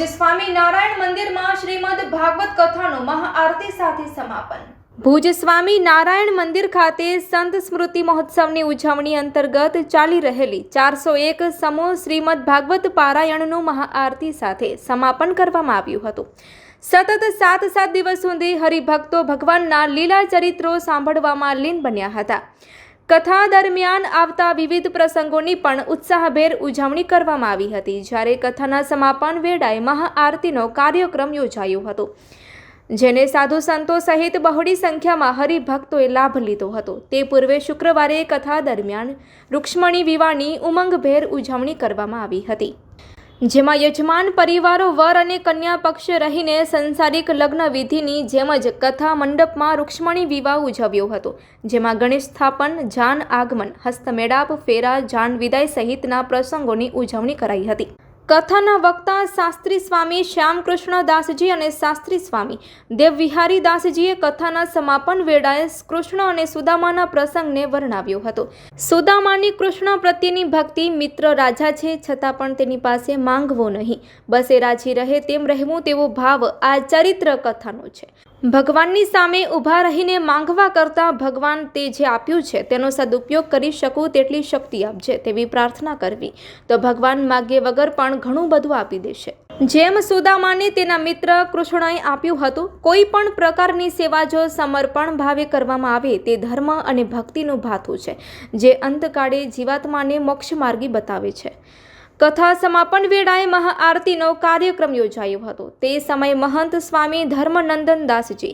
ભુજ સ્વામી નારાયણ મંદિરમાં શ્રીમદ ભાગવત કથાનું મહાઆરતી સાથે સમાપન. ભુજ સ્વામી નારાયણ મંદિર ખાતે સંત સ્મૃતિ મહોત્સવની ઉજવણી અંતર્ગત ચાલી રહેલી ચારસો એક સમૂહ શ્રીમદ ભાગવત પારાયણનું મહાઆરતી સાથે સમાપન કરવામાં આવ્યું હતું. સતત સાત સાત દિવસ સુધી હરિભક્તો ભગવાનના લીલા ચરિત્રો સાંભળવામાં લીન બન્યા હતા. કથા દરમિયાન આવતા વિવિધ પ્રસંગોની પણ ઉત્સાહભેર ઉજવણી કરવામાં આવી હતી. જ્યારે કથાના સમાપન વેળાએ મહાઆરતીનો કાર્યક્રમ યોજાયો હતો, જેને સાધુ સંતો સહિત બહોળી સંખ્યામાં હરિભક્તોએ લાભ લીધો હતો. તે પૂર્વે શુક્રવારે કથા દરમિયાન રૂક્ષ્મણી વિવાહની ઉમંગભેર ઉજવણી કરવામાં આવી હતી. જેમાં યજમાન પરિવારો, વર અને કન્યા પક્ષ રહીને સંસારિક લગ્ન વિધિની જેમ જ કથા મંડપમાં રૂક્ષ્મણી વિવાહ ઉજવ્યો હતો, જેમાં ગણેશ સ્થાપન, જાન આગમન, હસ્તમેળાપ, ફેરા, જાન વિદાય સહિતના પ્રસંગોની ઉજવણી કરાઈ હતી. કથાના વક્તા શાસ્ત્રી સ્વામી શ્યામકૃષ્ણ દાસજી અને શાસ્ત્રી સ્વામી દેવવિહારી દાસજીએ કથાના સમાપન વેળાએ કૃષ્ણ અને સુદામાના પ્રસંગને વર્ણવ્યો હતો. સુદામાની કૃષ્ણ પ્રત્યેની ભક્તિ મિત્ર રાજા છે, છતાં પણ તેની પાસે માંગવો નહીં. બસ રાજી રહે તેમ રહેવું તેવો ભાવ આ ચરિત્ર કથાનો છે. ભગવાનની સામે ઊભા રહીને માંગવા કરતાં ભગવાન તે જે આપ્યું છે, તેનો સદુપયોગ કરી શકું તેટલી શક્તિ આપજે તેવી પ્રાર્થના કરવી. તો ભગવાન માગ્ય વગર પણ ઘણું બધું આપી દેશે. જેમ સુદામાને તેના મિત્ર કૃષ્ણએ આપ્યું હતું, કોઈ પણ પ્રકારની સેવા જો સમર્પણ ભાવે કરવામાં આવે, તે ધર્મ અને ભક્તિનું ભાથું છે, જે અંતકાળે જીવાત્માને મોક્ષ માર્ગી બતાવે છે. કથા સમાપન વેળાએ મહાઆરતીનો કાર્યક્રમ યોજાયો હતો. તે સમયે મહંત સ્વામી ધર્મનંદન દાસજી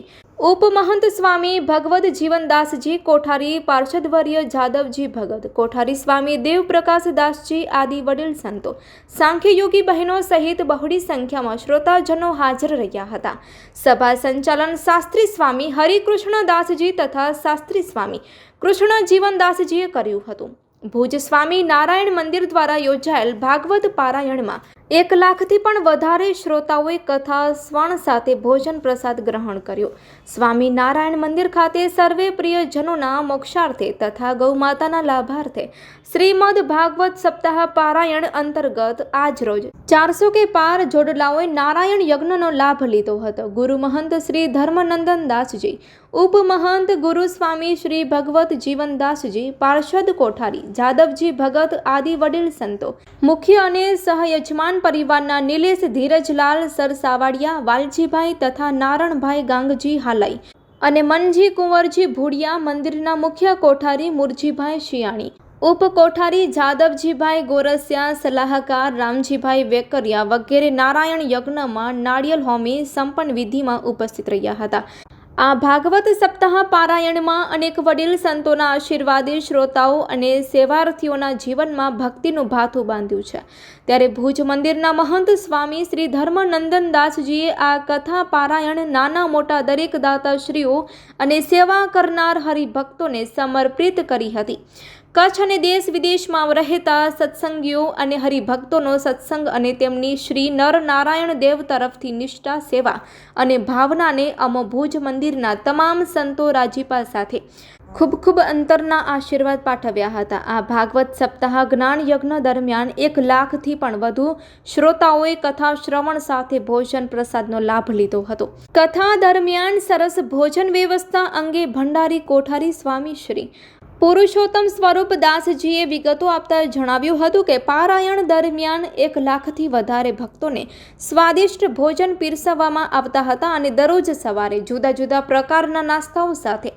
ઉપમહંત સ્વામી ભગવદ જીવનદાસજી કોઠારી પાર્ષદવર્ય જાદવજી ભગત, કોઠારી સ્વામી દેવપ્રકાશ દાસજી આદિ વડીલ સંતો, સાંખ્યયોગી બહેનો સહિત બહોળી સંખ્યામાં શ્રોતાજનો હાજર રહ્યા હતા. સભા સંચાલન શાસ્ત્રી સ્વામી હરિકૃષ્ણ દાસજી તથા શાસ્ત્રી સ્વામી કૃષ્ણ જીવનદાસજીએ કર્યું હતું. ભુજ સ્વામી નારાયણ મંદિર દ્વારા યોજાયેલ ભાગવત પારાયણમાં એક લાખથી પણ વધારે શ્રોતાઓએ કથા સ્વર્ણ સાથે ભોજન પ્રસાદ ગ્રહણ કર્યો. સ્વામી નારાયણ મંદિર ખાતે સર્વે પ્રિયજનોના મોક્ષાર્થે તથા ગૌમાતાના લાભાર્થે શ્રીમદ ભાગવત સપ્તાહ પારાયણ અંતર્ગત આજરોજ ચારસો કે પાર જોડલાઓએ નારાયણ યજ્ઞનો લાભ લીધો હતો. ગુરુ મહંત શ્રી ધર્મનંદન દાસજી ઉપમહંત ગુરુ સ્વામી શ્રી ભગવત જીવનદાસજી પાર્ષદ કોઠારી, જાદવજી ભગત આદિ વડીલ સંતો, મુખ્ય અને સહયજમાન પરિવારના નિલેશ ધીરજલાલ સરસાવાડિયા વાલજીભાઈ તથા નારણભાઈ ગાંગજી હાલાઈ અને મનજી કુંવરજી ભુડિયા મંદિરના મુખ્ય કોઠારી મુરજીભાઈ શિયાણી. ઉપકોઠારી જાદવજીભાઈ ગોરસિયા, સલાહકાર રામજીભાઈ વેકરિયા વગેરે નારાયણ યજ્ઞમાં નાળિયેર હોમી સંપન્ન વિધિમાં ઉપસ્થિત રહ્યા હતા. આ ભાગવત સપ્તાહ પારાયણમાં અનેક વડીલ સંતોના આશીર્વાદે શ્રોતાઓ અને સેવાર્થીઓના જીવનમાં ભક્તિનું ભાથું બાંધ્યું છે. ત્યારે ભુજ મંદિરના મહંત સ્વામી શ્રી ધર્મનંદનદાસજીએ આ કથા પારાયણ નાના મોટા દરેક દાતાશ્રીઓ અને સેવા કરનાર હરિભક્તોને સમર્પિત કરી હતી. કચ્છ અને દેશ વિદેશમાં રહેતા સત્સંગીઓ અને હરિભક્તોનો સત્સંગ અને તેમની શ્રી નરનારાયણ દેવ તરફથી નિષ્ઠા સેવા અને ભાવનાને અમો ભુજ મંદિરના તમામ સંતો રાજીપા સાથે ખૂબ ખૂબ અંતરના આશીર્વાદ પાઠવ્યા હતા. આ ભાગવત સપ્તાહ જ્ઞાન યજ્ઞ દરમિયાન એક લાખથી પણ વધુ શ્રોતાઓએ કથા શ્રવણ સાથે ભોજન પ્રસાદનો લાભ લીધો હતો. કથા દરમિયાન સરસ ભોજન વ્યવસ્થા અંગે ભંડારી કોઠારી સ્વામી શ્રી પુરુષોત્તમ સ્વરૂપ દાસજીએ વિગતો આપતા જણાવ્યું હતું કે પારાયણ દરમિયાન એક લાખથી વધારે ભક્તોને સ્વાદિષ્ટ ભોજન પીરસવામાં આવતા હતા અને દરરોજ સવારે જુદા જુદા પ્રકારના નાસ્તાઓ સાથે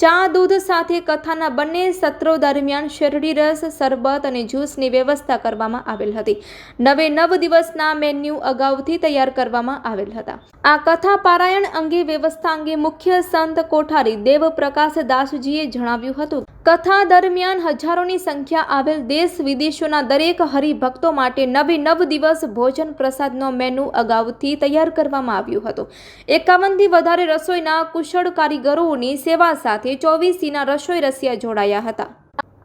ચા, દૂધ સાથે કથાના બંને સત્રો દરમિયાન શેરડી રસ, શરબત અને જ્યુસની વ્યવસ્થા કરવામાં આવેલ હતી. નવે નવ દિવસના મેન્યુ અગાઉથી તૈયાર કરવામાં આવેલ હતા. આ કથા પારાયણ અંગે વ્યવસ્થા અંગે મુખ્ય સંત કોઠારી દેવપ્રકાશ દાસજીએ જણાવ્યું હતું. કથા દરમિયાન હજારોની સંખ્યા આવેલ દેશ વિદેશોના દરેક હરિભક્તો માટે નવે નવ દિવસ ભોજન પ્રસાદનો મેનુ અગાઉથી તૈયાર કરવામાં આવ્યું હતું. એકાવનથી વધારે રસોઈના કુશળ કારીગરોની સેવા સાથે ચોવીસીના રસોઈ રસિયા જોડાયા હતા.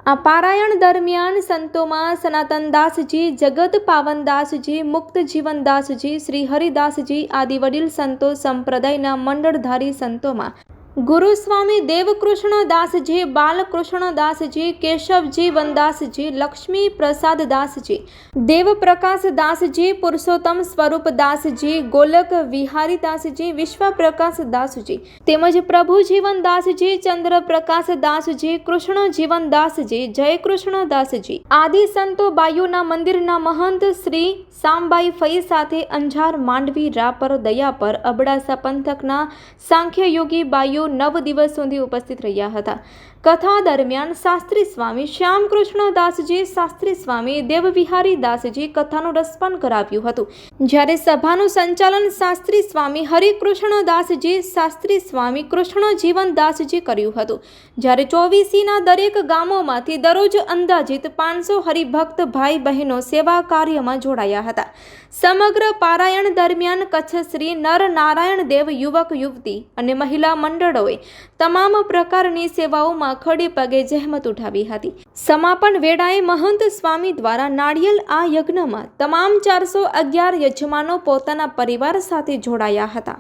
આ પારાયણ દરમિયાન સંતોમાં સનાતનદાસજી જગત પાવનદાસજી મુક્ત જીવનદાસજી શ્રી હરિદાસજી આદિ વડીલ સંતો સંપ્રદાયના મંડળધારી સંતોમાં ગુરુ સ્વામી દેવકૃષ્ણ દાસજી બાલકૃષ્ણ દાસજી કેશવજી વનદાસજી લક્ષ્મી પ્રસાદ દાસજી દેવપ્રકાશ દાસજી પુરુષોત્તમ સ્વરૂપ દાસજી ગોલક વિહારી દાસજી વિશ્વપ્રકાશ દાસજી તેમજ પ્રભુ જીવન દાસજી ચંદ્રપ્રકાશ દાસજી કૃષ્ણ જીવન દાસજી જયકૃષ્ણ દાસજી આદિ સંતો બાયુના મંદિરના મહંત શ્રી સામબાઈ ફઈ સાથે અંજાર માંડવી રાપર દયાપર અબડાસા પંથકના સાંખ્ય યોગી બાયુ નવ દિવસ સુધી ઉપસ્થિત રહ્યા હતા. કથા દરમિયાન શાસ્ત્રી સ્વામી શ્યામકૃષ્ણ દાસજી, શાસ્ત્રી સ્વામી દેવવિહારી દાસજી કથાનું રસપાન કરાવ્યું હતું. જ્યારે સભાનું સંચાલન શાસ્ત્રી સ્વામી હરિકૃષ્ણ દાસજી, શાસ્ત્રી સ્વામી કૃષ્ણ જીવન દાસજી કર્યું હતું. જ્યારે ચોવીસીના દરેક ગામોમાંથી દરરોજ અંદાજિત પાંચસો હરિભક્ત ભાઈ બહેનો સેવા કાર્યમાં જોડાયા હતા. સમગ્ર પારાયણ દરમિયાન કચ્છ શ્રી નર નારાયણ દેવ યુવક યુવતી અને મહિલા મંડળોએ તમામ પ્રકારની સેવાઓમાં ખડે પગે જહેમત ઉઠાવી હતી. સમાપન વેળાએ મહંત સ્વામી દ્વારા નાળિયેલ આ યજ્ઞમાં તમામ ચારસો અગિયાર યજમાનો પોતાના પરિવાર સાથે જોડાયા હતા.